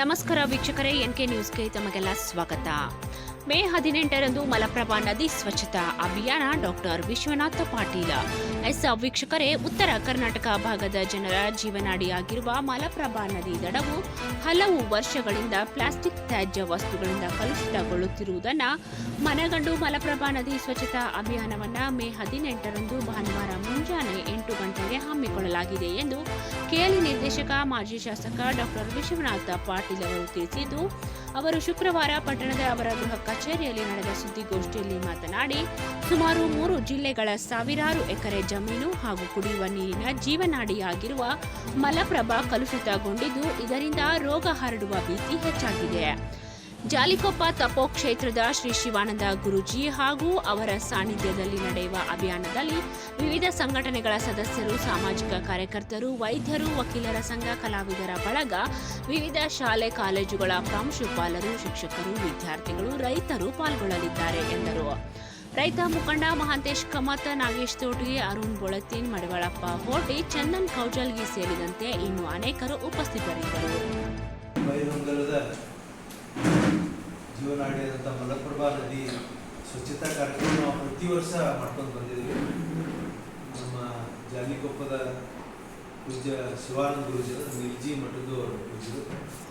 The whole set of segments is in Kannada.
ನಮಸ್ಕಾರ ವೀಕ್ಷಕರೇ, ಎನ್ಕೆ ನ್ಯೂಸ್ಗೆ ತಮಗೆಲ್ಲ ಸ್ವಾಗತ. ಮೇ ಹದಿನೆಂಟರಂದು ಮಲಪ್ರಭಾ ನದಿ ಸ್ವಚ್ಛತಾ ಅಭಿಯಾನ ಡಾಕ್ಟರ್ ವಿಶ್ವನಾಥ ಪಾಟೀಲ. ಎಸ್, ವೀಕ್ಷಕರೇ, ಉತ್ತರ ಕರ್ನಾಟಕ ಭಾಗದ ಜನರ ಜೀವನಾಡಿಯಾಗಿರುವ ಮಲಪ್ರಭಾ ನದಿ ದಡವು ಹಲವು ವರ್ಷಗಳಿಂದ ಪ್ಲಾಸ್ಟಿಕ್ ತ್ಯಾಜ್ಯ ವಸ್ತುಗಳಿಂದ ಕಲುಷಿತಗೊಳ್ಳುತ್ತಿರುವುದನ್ನು ಮನಗಂಡು ಮಲಪ್ರಭಾ ನದಿ ಸ್ವಚ್ಛತಾ ಅಭಿಯಾನವನ್ನ ಮೇ ಹದಿನೆಂಟರಂದು ಭಾನುವಾರ ಮುಂಜಾನೆ ಎಂಟು ಗಂಟೆಗೆ ಎಂದು ಕೆಎಲ್ಇ ನಿರ್ದೇಶಕ, ಮಾಜಿ ಶಾಸಕ ಡಾಕ್ಟರ್ ವಿಶ್ವನಾಥ ಪಾಟೀಲ್ ಅವರು ತಿಳಿಸಿದ್ದು, ಅವರು ಶುಕ್ರವಾರ ಪಟ್ಟಣದ ಅವರ ಗೃಹ ಕಚೇರಿಯಲ್ಲಿ ನಡೆದ ಸುದ್ದಿಗೋಷ್ಠಿಯಲ್ಲಿ ಮಾತನಾಡಿ, ಸುಮಾರು ಮೂರು ಜಿಲ್ಲೆಗಳ ಸಾವಿರಾರು ಎಕರೆ ಜಮೀನು ಹಾಗೂ ಕುಡಿಯುವ ನೀರಿನ ಜೀವನಾಡಿಯಾಗಿರುವ ಮಲಪ್ರಭಾ ಕಲುಷಿತಗೊಂಡಿದ್ದು, ಇದರಿಂದ ರೋಗ ಹರಡುವ ಭೀತಿ ಹೆಚ್ಚಾಗಿದೆ. ಜಾಲಿಕೊಪ್ಪ ತಪೋ ಕ್ಷೇತ್ರದ ಶ್ರೀ ಶಿವಾನಂದ ಗುರುಜಿ ಹಾಗೂ ಅವರ ಸಾನ್ನಿಧ್ಯದಲ್ಲಿ ನಡೆಯುವ ಅಭಿಯಾನದಲ್ಲಿ ವಿವಿಧ ಸಂಘಟನೆಗಳ ಸದಸ್ಯರು, ಸಾಮಾಜಿಕ ಕಾರ್ಯಕರ್ತರು, ವೈದ್ಯರು, ವಕೀಲರ ಸಂಘ, ಕಲಾವಿದರ ಬಳಗ, ವಿವಿಧ ಶಾಲೆ, ಕಾಲೇಜುಗಳ ಪ್ರಾಂಶುಪಾಲರು, ಶಿಕ್ಷಕರು, ವಿದ್ಯಾರ್ಥಿಗಳು, ರೈತರು ಪಾಲ್ಗೊಳ್ಳಲಿದ್ದಾರೆ ಎಂದರು. ರೈತ ಮುಖಂಡ ಮಹಾಂತೇಶ್ ಕಮತ್, ನಾಗೇಶ್ ತೋಟಿ ಅರುಣ್ ಬೊಳತಿನ್, ಮಡವಳಪ್ಪ ಹೋಟಿ, ಚಂದನ್ ಕೌಜಲ್ಗಿ ಸೇರಿದಂತೆ ಇನ್ನು ಅನೇಕರು ಉಪಸ್ಥಿತರಿದ್ದರು. ಜೀವನಾಡಿಯಾದಂಥ ಮಲಪ್ರಭಾ ನದಿ ಸ್ವಚ್ಛತಾ ಕಾರ್ಯಕ್ರಮ ಪ್ರತಿ ವರ್ಷ ಮಾಡ್ಕೊಂಡು ಬಂದಿದ್ದೀವಿ. ನಮ್ಮ ಜಾಲಿಕೊಪ್ಪದ ಪೂಜ್ಯ ಶಿವಾನಂದ ಗುರುಜಿ ನಿರ್ಜಿ ಮಠದ್ದು ಅವರು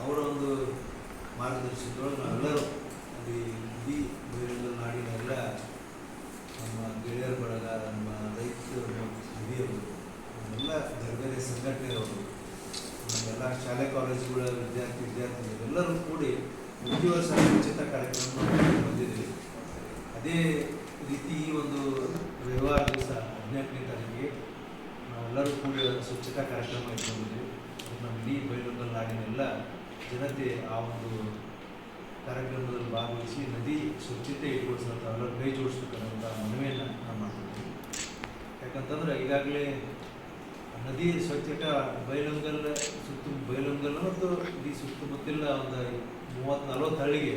ಅವರ ಒಂದು ಮಾರ್ಗದರ್ಶನದೊಳಗೆ ನಾವೆಲ್ಲರೂ ಅಲ್ಲಿ ನದಿ ಬೈಲಹೊಂಗಲ ನಾಡಿನೆಲ್ಲ ನಮ್ಮ ಗೆಳೆಯರ ಬಳಗ, ನಮ್ಮ ರೈತರು ಹಿರಿಯರು, ನಮ್ಮೆಲ್ಲ ಬೇರೆ ಬೇರೆ ಸಂಘಟನೆಯವರು, ನಮ್ಮೆಲ್ಲ ಶಾಲೆ, ಕಾಲೇಜುಗಳ ವಿದ್ಯಾರ್ಥಿ ವಿದ್ಯಾರ್ಥಿಗಳು ಎಲ್ಲರೂ ಕೂಡಿ ಪ್ರತಿ ವರ್ಷ ಸ್ವಚ್ಛತಾ ಕಾರ್ಯಕ್ರಮ ಬಂದಿದ್ದೀವಿ. ಅದೇ ರೀತಿ ಈ ಒಂದು ರವಿವಾರ ದಿವಸ ಹದಿನೆಂಟನೇ ತಾರೀಕಿಗೆ ನಾವೆಲ್ಲರೂ ಕೂಡಿ ಸ್ವಚ್ಛತಾ ಕಾರ್ಯಕ್ರಮ ಇಟ್ಕೊಂಡಿದ್ವಿ ನಮ್ಮ ಇಡೀ ಬೈಲೊಂಗಲ್ ನಾಡಿನೆಲ್ಲ ಜನತೆ ಆ ಒಂದು ಕಾರ್ಯಕ್ರಮದಲ್ಲಿ ಭಾಗವಹಿಸಿ ನದಿ ಸ್ವಚ್ಛತೆ ಇಟ್ಕೊಳ್ಸೋಂಥ ಎಲ್ಲರೂ ಕೈ ಜೋಡಿಸ್ಬೇಕನ್ನೋಂಥ ಮನವಿಯನ್ನು ನಾವು ಮಾಡ್ತಿದ್ದೀನಿ ಯಾಕಂತಂದ್ರೆ ಈಗಾಗಲೇ ನದಿ ಸ್ವಚ್ಛತೆ ಬೈಲೊಂಗಲ್ ಸುತ್ತ ಬೈಲೊಂಗಲ್ ಮತ್ತು ಇಡೀ ಸುತ್ತಮುತ್ತಲ ಒಂದು ಮೂವತ್ತು ನಲ್ವತ್ತು ಹಳ್ಳಿಗೆ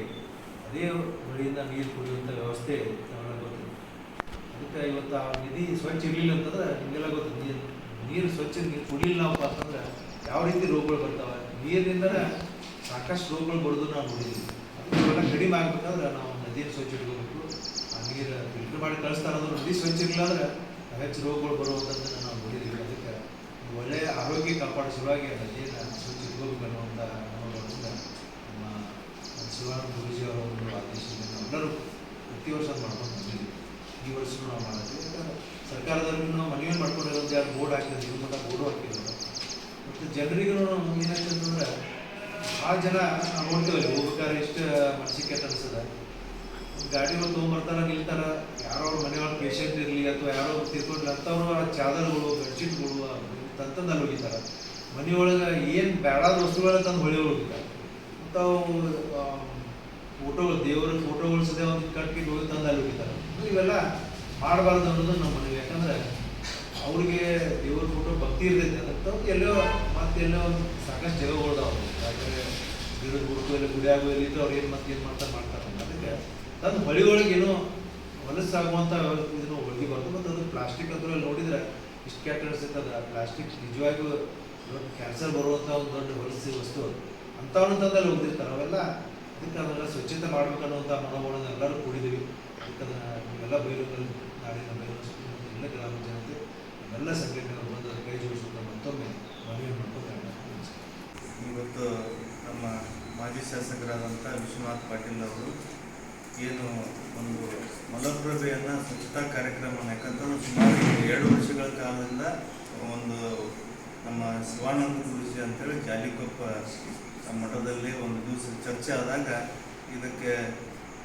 ಅದೇ ಹಳ್ಳಿಯಿಂದ ನೀರು ಕುಡಿಯುವಂಥ ವ್ಯವಸ್ಥೆ ನಮಗೆ ಗೊತ್ತಿದೆ. ಅದಕ್ಕೆ ಇವತ್ತು ಆ ನಿಧಿ ಸ್ವಚ್ಛ ಇರಲಿಲ್ಲ ಅಂತಂದ್ರೆ ನಿಮಗೆಲ್ಲ ಗೊತ್ತು, ನೀರು ನೀರು ಸ್ವಚ್ಛ ನೀರು ಕುಡಿಲಿಲ್ಲ ಅಂತಂದ್ರೆ ಯಾವ ರೀತಿ ರೋಗಗಳು ಬರ್ತಾವೆ? ನೀರಿನಿಂದ ಸಾಕಷ್ಟು ರೋಗಗಳು ಬರೋದು ನಾವು ನೋಡಿದ್ದೀವಿ. ಅದಕ್ಕೆಲ್ಲ ಕಡಿಮೆ ಆಗ್ಬೇಕಂದ್ರೆ ನಾವು ನದಿಯನ್ನು ಸ್ವಚ್ಛ ಇಟ್ಕೋಬೇಕು. ಆ ನೀರು ಫಿಲ್ಟರ್ ಮಾಡಿ ಕಳಿಸ್ತಾ ಇರೋದು ನದಿ ಸ್ವಚ್ಛ ಇರಲಿಲ್ಲ ಅಂದ್ರೆ ಹೆಚ್ಚು ರೋಗಗಳು ಬರುವಂಥದ್ದನ್ನು ನಾವು ನೋಡಿದ್ದೀವಿ. ಅದಕ್ಕೆ ಒಳ್ಳೆಯ ಆರೋಗ್ಯ ಕಾಪಾಡೋ ಸಲುವಾಗಿ ನದಿಯನ್ನು ಸ್ವಚ್ಛ ಇಟ್ಕೋಬೇಕು ಅನ್ನುವಂಥ ನಮ್ಮ ಶಿವಾನಂದ ಗುರುಜಿ ಅವರ ಆದೇಶದಿಂದ ನಾವೆಲ್ಲರೂ ಪ್ರತಿ ವರ್ಷ ಮಾಡ್ಕೊಂಡು ಬಂದಿದ್ದೀವಿ ಈ ವರ್ಷ ನಾವು ಮಾಡ್ತೀವಿ ಸರ್ಕಾರದವ್ರಿಗೂ ನಾವು ಮನವಿ ಮಾಡ್ಕೊಂಡಿರೋದು ಯಾರು ಬೋರ್ಡ್ ಹಾಕಿದ್ರು ಮಟ್ಟ ಬೋರ್ಡು ಹಾಕಿದ್ರು ಮತ್ತು ಜನರಿಗೂ ಏನಾಗ್ತಂದ್ರೆ ಭಾಳ ಜನ ನಾವು ನೋಡ್ತೀವಲ್ಲ ಹೋಗ್ಬೇಕಾದ್ರೆ ಎಷ್ಟು ಮನಸ್ಸಿಗೆ ಅನ್ಸದ ಗಾಡಿ ಒಂದು ತೊಗೊಂಬರ್ತಾರ ನಿಲ್ತಾರ ಯಾರೋ ಅವ್ರ ಮನೆಯವ್ರ ಪೇಷಂಟ್ ಇರಲಿ ಅಥವಾ ಯಾರೋ ತಿರ್ಕೊಂಡ್ಲಿ ಅಂಥವ್ರು ಆ ಚಾದರ್ಗಳು ಬೆಡ್ಶೀಟ್ಗಳು ತಂತಂದಲ್ಲಿ ಹೋಗಿದ್ದಾರೆ ಮನೆಯೊಳಗೆ ಏನು ಬೇಡಾದ ವಸ್ತುಗಳನ್ನ ತಂದು ಹೊಳೆ ಹೋಗಿದ್ದಾರೆ ಅಂಥವು ಫೋಟೋಗಳು ದೇವರ ಫೋಟೋಗಳು ಒಂದು ಕಟ್ಟಿ ಹೋಗಿ ತಂದು ಅಲ್ಲಿ ಹೋಗಿದ್ದಾರೆ. ಇವೆಲ್ಲ ಮಾಡಬಾರ್ದು ಅನ್ನೋದು ನಮ್ಮ ಮನೇಲಿ ಯಾಕಂದ್ರೆ ಅವ್ರಿಗೆ ದೇವ್ರ ಫೋಟೋ ಭಕ್ತಿ ಇರ್ತೈತೆ ಅಂತ ಎಲ್ಲೋ, ಮತ್ತೆ ಎಲ್ಲೋ ಸಾಕಷ್ಟು ಜಾಗಗಳು ಯಾಕಂದ್ರೆ ಗಿಡದ ಹುಡುಕು ಎಲ್ಲ ಗುಡಿಯಾಗೋ ಎಲ್ಲಿ ಇದ್ರೆ ಅವ್ರು ಏನು ಮತ್ತೆ ಏನು ಮಾಡ್ತಾರೆ ಮಾಡ್ತಾರೆ ಅದಕ್ಕೆ ತಂದು ಹೊಳಿಗೊಳಗೆ ಏನೋ ಹೊಲಸಾಗುವಂಥ ಇದನ್ನು ಹೊಳಿಬಾರ್ದು ಮತ್ತು ಅದು ಪ್ಲಾಸ್ಟಿಕ್ ಅಂತ ನೋಡಿದ್ರೆ ಇಷ್ಟು ಕೆಟ್ಟ ಅನಿಸುತ್ತೆ. ಪ್ಲಾಸ್ಟಿಕ್ ನಿಜವಾಗಿಯೂ ಕ್ಯಾನ್ಸರ್ ಬರುವಂಥ ಒಂದು ದೊಡ್ಡ ಹೊಲಸಿ ವಸ್ತು ಅಂಥವನ್ನ ತಂದಲ್ಲಿ ಹೋಗ್ತಿರ್ತಾರೆ. ಅವೆಲ್ಲ ಅದಕ್ಕೆ ಅದನ್ನೆಲ್ಲ ಸ್ವಚ್ಛತೆ ಮಾಡ್ಬೇಕು ಮನೋಭಾವನೆ ಎಲ್ಲರೂ ಕೂಡಿದ್ದೀವಿ. ಅದಕ್ಕೆ ಎಲ್ಲ ಬೈಲುಗಲ್ ನಾಡಿನ ಬೈಲು ಸುತ್ತಮುತ್ತ ಎಲ್ಲ ಗ್ರಾಮ ಜನತೆ ಎಲ್ಲ ಸಂಘಟನೆಗಳು ಬಂದು ಕೈ ಜೋಡಿಸುವಂಥ ಮತ್ತೊಮ್ಮೆ ಮನವಿ ಇವತ್ತು ನಮ್ಮ ಮಾಜಿ ಶಾಸಕರಾದಂಥ ವಿಶ್ವನಾಥ್ ಪಾಟೀಲ್ ಅವರು ಏನು ಒಂದು ಮಲಪ್ರಭೆಯನ್ನು ಸ್ವಚ್ಛತಾ ಕಾರ್ಯಕ್ರಮವನ್ನು ಯಾಕಂತಂದ್ರೆ ಸುಮಾರು ಎರಡು ವರ್ಷಗಳ ಕಾಲದಿಂದ ಒಂದು ನಮ್ಮ ಶಿವಾನಂದ ಗುರುಜಿ ಅಂತೇಳಿ ಜಾಲಿಕೊಪ್ಪ ಮಠದಲ್ಲಿ ಒಂದು ದಿವಸ ಚರ್ಚೆ ಆದಾಗ ಇದಕ್ಕೆ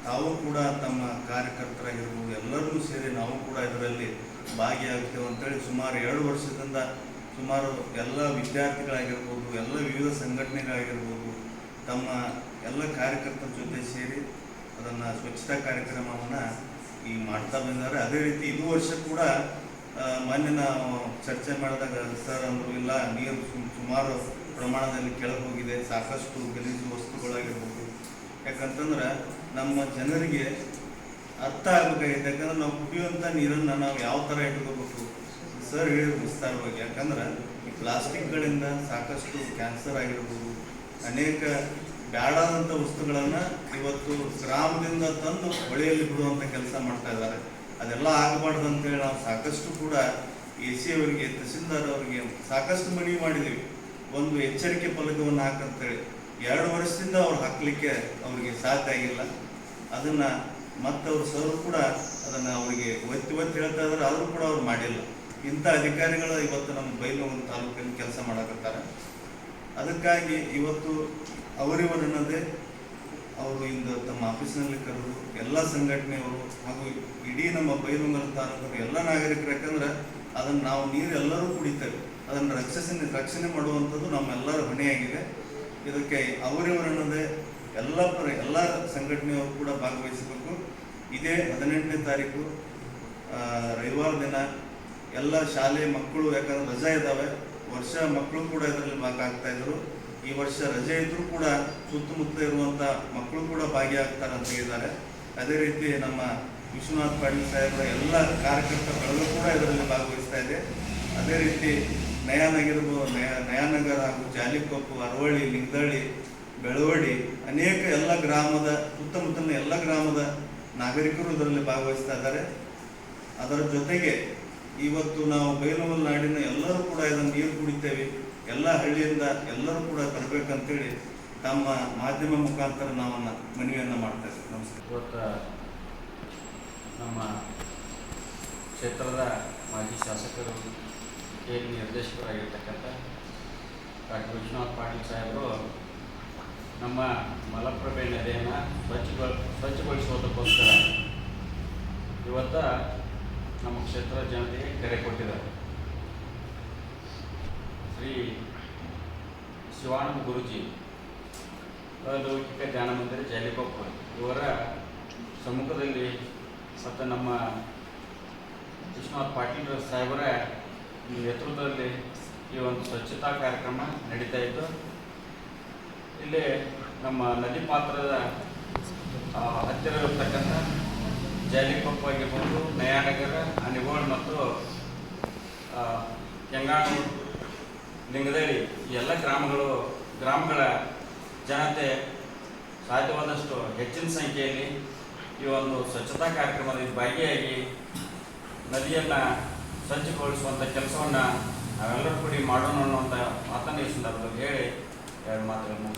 ತಾವು ಕೂಡ ತಮ್ಮ ಕಾರ್ಯಕರ್ತರಾಗಿರ್ಬೋದು ಎಲ್ಲರೂ ಸೇರಿ ನಾವು ಕೂಡ ಇದರಲ್ಲಿ ಭಾಗಿಯಾಗ್ತೇವೆ ಅಂತೇಳಿ ಸುಮಾರು ಎರಡು ವರ್ಷದಿಂದ ಸುಮಾರು ಎಲ್ಲ ವಿದ್ಯಾರ್ಥಿಗಳಾಗಿರ್ಬೋದು, ಎಲ್ಲ ವಿವಿಧ ಸಂಘಟನೆಗಳಾಗಿರ್ಬೋದು, ತಮ್ಮ ಎಲ್ಲ ಕಾರ್ಯಕರ್ತರ ಜೊತೆ ಸೇರಿ ಅದನ್ನು ಸ್ವಚ್ಛತಾ ಕಾರ್ಯಕ್ರಮವನ್ನು ಈ ಮಾಡ್ತಾ ಬಂದಿದ್ದಾರೆ. ಅದೇ ರೀತಿ ಇದು ವರ್ಷ ಕೂಡ ಮಾನ್ಯ ನಾವು ಚರ್ಚೆ ಮಾಡಿದಾಗ, ಸರ್ ಅಂದರು, ಇಲ್ಲ, ನೀರು ಸುಮಾರು ಪ್ರಮಾಣದಲ್ಲಿ ಕೆಳಗೆ ಹೋಗಿದೆ, ಸಾಕಷ್ಟು ಗಲೀಜು ವಸ್ತುಗಳಾಗಿರ್ಬೋದು. ಯಾಕಂತಂದ್ರೆ ನಮ್ಮ ಜನರಿಗೆ ಅರ್ಥ ಆಗ್ಬೇಕಾಗಿದೆ ಯಾಕಂದ್ರೆ ನಾವು ಕುಡಿಯುವಂಥ ನೀರನ್ನು ನಾವು ಯಾವ ಥರ ಇಟ್ಕೋಬೇಕು? ಸರ್ ಹೇಳಿದ್ರು ವಿಸ್ತಾರವಾಗಿ. ಯಾಕಂದ್ರೆ ಈ ಪ್ಲಾಸ್ಟಿಕ್ಗಳಿಂದ ಸಾಕಷ್ಟು ಕ್ಯಾನ್ಸರ್ ಆಗಿರ್ಬೋದು, ಅನೇಕ ಬ್ಯಾಡಾದಂಥ ವಸ್ತುಗಳನ್ನು ಇವತ್ತು ಗ್ರಾಮದಿಂದ ತಂದು ಹೊಳೆಯಲ್ಲಿ ಬಿಡುವಂಥ ಕೆಲಸ ಮಾಡ್ತಾ ಇದ್ದಾರೆ. ಅದೆಲ್ಲ ಆಗಬಾರ್ದು ಅಂತೇಳಿ ನಾವು ಸಾಕಷ್ಟು ಕೂಡ ಎ ಸಿ ಅವರಿಗೆ, ತಹಸೀಲ್ದಾರ್ ಅವರಿಗೆ ಸಾಕಷ್ಟು ಮನವಿ ಮಾಡಿದ್ದೀವಿ. ಒಂದು ಎಚ್ಚರಿಕೆ ಫಲಕವನ್ನು ಹಾಕಂತೇಳಿ ಎರಡು ವರ್ಷದಿಂದ ಅವ್ರು ಹಾಕಲಿಕ್ಕೆ ಅವರಿಗೆ ಸಾಧ್ಯ ಆಗಿಲ್ಲ. ಅದನ್ನ ಮತ್ತೆ ಅವ್ರ ಸರ್ ಕೂಡ ಅದನ್ನ ಅವರಿಗೆ ಒತ್ತಿ ಒತ್ತಿ ಹೇಳ್ತಾ ಇದ್ರೆ ಆದರೂ ಕೂಡ ಅವ್ರು ಮಾಡಿಲ್ಲ. ಇಂಥ ಅಧಿಕಾರಿಗಳು ಇವತ್ತು ನಮ್ಮ ಬೈಲೂರು ತಾಲೂಕಿನ ಕೆಲಸ ಮಾಡಕತ್ತಾರೆ. ಅದಕ್ಕಾಗಿ ಇವತ್ತು ಅವರಿವರನ್ನದೇ ಅವರು ಇಂದು ತಮ್ಮ ಆಫೀಸ್ನಲ್ಲಿ ಕರೆದು ಎಲ್ಲ ಸಂಘಟನೆಯವರು ಹಾಗೂ ಇಡೀ ನಮ್ಮ ಬೈಲುಂಗಲ ತಾಲೂಕಿನ ಎಲ್ಲ ನಾಗರಿಕರು, ಯಾಕಂದ್ರೆ ಅದನ್ನು ನಾವು ನೀರು ಎಲ್ಲರೂ ಕುಡಿತೇವೆ. ಅದನ್ನು ರಕ್ಷಿಸಿನ ರಕ್ಷಣೆ ಮಾಡುವಂಥದ್ದು ನಮ್ಮೆಲ್ಲರ ಹೊಣೆಯಾಗಿದೆ. ಇದಕ್ಕೆ ಅವರಿವರನ್ನದೇ ಎಲ್ಲ ಪರ ಎಲ್ಲ ಸಂಘಟನೆಯವರು ಕೂಡ ಭಾಗವಹಿಸಬೇಕು. ಇದೇ ಹದಿನೆಂಟನೇ ತಾರೀಕು ರವಿವಾರ ದಿನ ಎಲ್ಲ ಶಾಲೆ ಮಕ್ಕಳು, ಯಾಕಂದ್ರೆ ರಜಾ ಇದ್ದಾವೆ ವರ್ಷ ಮಕ್ಕಳು ಕೂಡ ಇದರಲ್ಲಿ ಭಾಗ ಇದ್ರು ಈ ವರ್ಷ ರಜೆ ಇದ್ದರೂ ಕೂಡ ಸುತ್ತಮುತ್ತ ಇರುವಂತ ಮಕ್ಕಳು ಕೂಡ ಭಾಗಿಯಾಗ್ತಾರೆ ಅಂತ ಹೇಳಿದ್ದಾರೆ. ಅದೇ ರೀತಿ ನಮ್ಮ ವಿಶ್ವನಾಥ್ ಪಾಟೀಲ್ ಸಾಹೇಬರ ಎಲ್ಲ ಕಾರ್ಯಕರ್ತರುಗಳು ಕೂಡ ಇದರಲ್ಲಿ ಭಾಗವಹಿಸ್ತಾ ಇದೆ. ಅದೇ ರೀತಿ ನಯಾನಗಿರ್ಬೋದು ನಯ, ನಯಾನಗರ ಹಾಗೂ ಜಾಲಿಕೊಪ್ಪು, ಅರವಳ್ಳಿ, ಲಿಂಗದಳ್ಳಿ, ಬೆಳವಡಿ, ಅನೇಕ ಎಲ್ಲ ಗ್ರಾಮದ ಸುತ್ತಮುತ್ತಲಿನ ಎಲ್ಲ ಗ್ರಾಮದ ನಾಗರಿಕರು ಇದರಲ್ಲಿ ಭಾಗವಹಿಸ್ತಾ ಇದ್ದಾರೆ. ಅದರ ಜೊತೆಗೆ ಇವತ್ತು ನಾವು ಬೈಲಮಲ್ ನಾಡಿನ ಎಲ್ಲರೂ ಕೂಡ ಇದನ್ನು ನೀರು ಕುಡಿತೇವೆ. ಎಲ್ಲ ಹಳ್ಳಿಯಿಂದ ಎಲ್ಲರೂ ಕೂಡ ತರಬೇಕಂತೇಳಿ ತಮ್ಮ ಮಾಧ್ಯಮ ಮುಖಾಂತರ ನಾವು ಮನವಿಯನ್ನು ಮಾಡ್ತಾ ಇದ್ದೀವಿ. ನಮಸ್ಕಾರ. ಇವತ್ತು ನಮ್ಮ ಕ್ಷೇತ್ರದ ಮಾಜಿ ಶಾಸಕರು ಕೇಂದ್ರ ನಿರ್ದೇಶಕರಾಗಿರ್ತಕ್ಕಂಥ ಡಾಕ್ಟರ್ ವಿಶ್ವನಾಥ್ ಪಾಟೀಲ್ ಸಾಹೇಬರು ನಮ್ಮ ಮಲಪ್ರಭೆ ನದಿಯನ್ನು ಸ್ವಚ್ಛಗೊಳ, ಸ್ವಚ್ಛಗೊಳಿಸುವುದಕ್ಕೋಸ್ಕರ ಇವತ್ತು ನಮ್ಮ ಕ್ಷೇತ್ರ ಜನತೆಗೆ ಕರೆ ಕೊಟ್ಟಿದ್ದಾರೆ. ಶ್ರೀ ಶಿವಾನಂದ ಗುರುಜಿ ಅಲೌಕಿಕ ಧ್ಯಾನ ಮಂದಿರ ಜಾಲಿಕೊಪ್ಪ ಇವರ ಸಮ್ಮುಖದಲ್ಲಿ ಮತ್ತು ನಮ್ಮ ವಿಶ್ವನಾಥ್ ಪಾಟೀಲ್ ಸಾಹೇಬರ ನೇತೃತ್ವದಲ್ಲಿ ಈ ಒಂದು ಸ್ವಚ್ಛತಾ ಕಾರ್ಯಕ್ರಮ ನಡೀತಾ ಇತ್ತು. ಇಲ್ಲಿ ನಮ್ಮ ನದಿ ಪಾತ್ರದ ಹತ್ತಿರವಿರತಕ್ಕಂಥ ಹತ್ತಿರವಿರ್ತಕ್ಕಂಥ ಜಾಲಿಕೊಪ್ಪ ಆಗಿರ್ಬೋದು, ನಯಾನಗರ, ಅನಿಗೋಳ್ ಮತ್ತು ಕೆಂಗಾಣೂರು ಕೆಂಗಾಣು, ಲಿಂಗದಳ್ಳಿ ಎಲ್ಲ ಗ್ರಾಮಗಳು, ಗ್ರಾಮಗಳ ಜನತೆ ಸಾಧ್ಯವಾದಷ್ಟು ಹೆಚ್ಚಿನ ಸಂಖ್ಯೆಯಲ್ಲಿ ಈ ಒಂದು ಸ್ವಚ್ಛತಾ ಕಾರ್ಯಕ್ರಮದಲ್ಲಿ ಭಾಗಿಯಾಗಿ ನದಿಯನ್ನು ಸ್ವಚ್ಛಗೊಳಿಸುವಂಥ ಕೆಲಸವನ್ನು ನಾವೆಲ್ಲರೂ ಕೂಡಿ ಮಾಡೋಣ ಅನ್ನುವಂಥ ಮಾತನ್ನು ಈ ಸಂದರ್ಭದಲ್ಲಿ ಹೇಳಿ ಎರಡು ಮಾತುಗಳನ್ನು